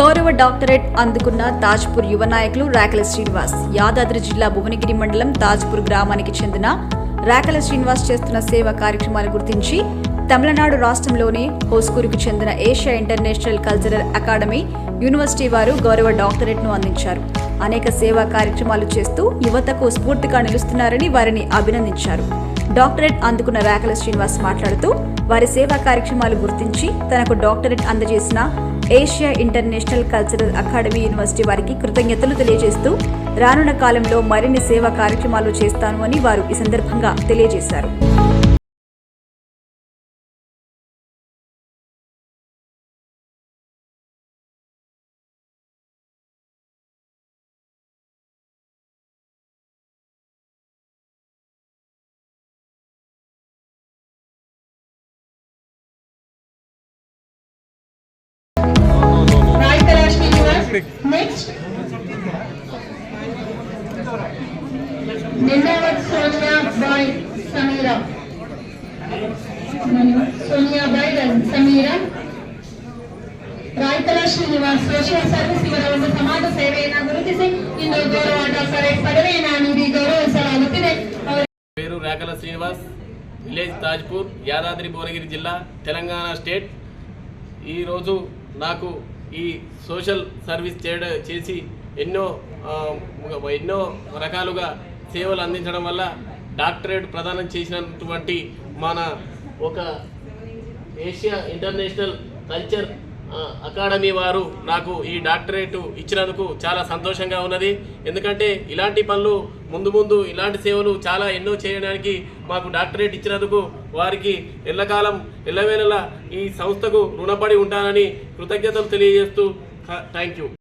గౌరవ డాక్టరేట్ అందుకున్న తాజ్పూర్ యువ నాయకులు రాకల శ్రీనివాస్. యాదాద్రి జిల్లా భువనగిరి మండలం తాజ్పూర్ గ్రామానికి చెందిన రాకల శ్రీనివాస్ చేస్తున్న సేవా కార్యక్రమాలు గుర్తించి తమిళనాడు రాష్ట్రంలోని హోస్కూరుకు చెందిన Asia international cultural academy university వారు గౌరవ డాక్టరేట్ను అందించారు. అనేక సేవా కార్యక్రమాలు చేస్తూ యువతకు స్ఫూర్తిగా నిలుస్తున్నారని వారిని అభినందించారు. డాక్టరేట్ అందుకున్న రాకల శ్రీనివాస్ మాట్లాడుతూ వారి సేవా కార్యక్రమాలు గుర్తించి తనకు డాక్టరేట్ అందజేసిన Asia international cultural academy university వారికి కృతజ్ఞతలు తెలియజేస్తూ రానున్న కాలంలో మరిన్ని సేవా కార్యక్రమాలు చేస్తాను అని వారు ఈ సందర్భంగా తెలియజేశారు. Srinivas. Next. Nindawat Sonia by Samira. Sonia by Samira. Raikala Srinivas social service ಇವರ ಒಂದು ಸಮಾಜ ಸೇವೆಯನ್ನು ಗುರುತಿಸಿ ಇಂದು ಗೌರವ ಡಾಕ್ಟರೇಟ್ ಪದವಿಯನ್ನು ನೀಡಿ ಗೌರವಿಸಲಾಗುತ್ತಿದೆ ಅವರ పేరు రేకల శ్రీనివాస్ విలేజ్ తాజ్పూర్ యాదాద్రి భువనగిరి జిల్లా తెలంగాణ స్టేట్ ఈరోజు నాకు ఈ సోషల్ సర్వీస్ చేయడం చేసి ఎన్నో ఎన్నో రకాలుగా సేవలు అందించడం వల్ల డాక్టరేట్ ప్రదానం చేసినటువంటి మన ఒక ఏషియా ఇంటర్నేషనల్ కల్చర్ అకాడమీ వారు నాకు ఈ డాక్టరేట్ ఇచ్చినందుకు చాలా సంతోషంగా ఉన్నది. ఎందుకంటే ఇలాంటి పనులు ముందు ముందు ఇలాంటి సేవలు చాలా ఎన్నో చేయడానికి మాకు డాక్టరేట్ ఇచ్చినందుకు వారికి ఎల్లకాలం ఎల్లవేళలా ఈ సంస్థకు రుణపడి ఉంటానని కృతజ్ఞతలు తెలియజేస్తూ థ్యాంక్ యూ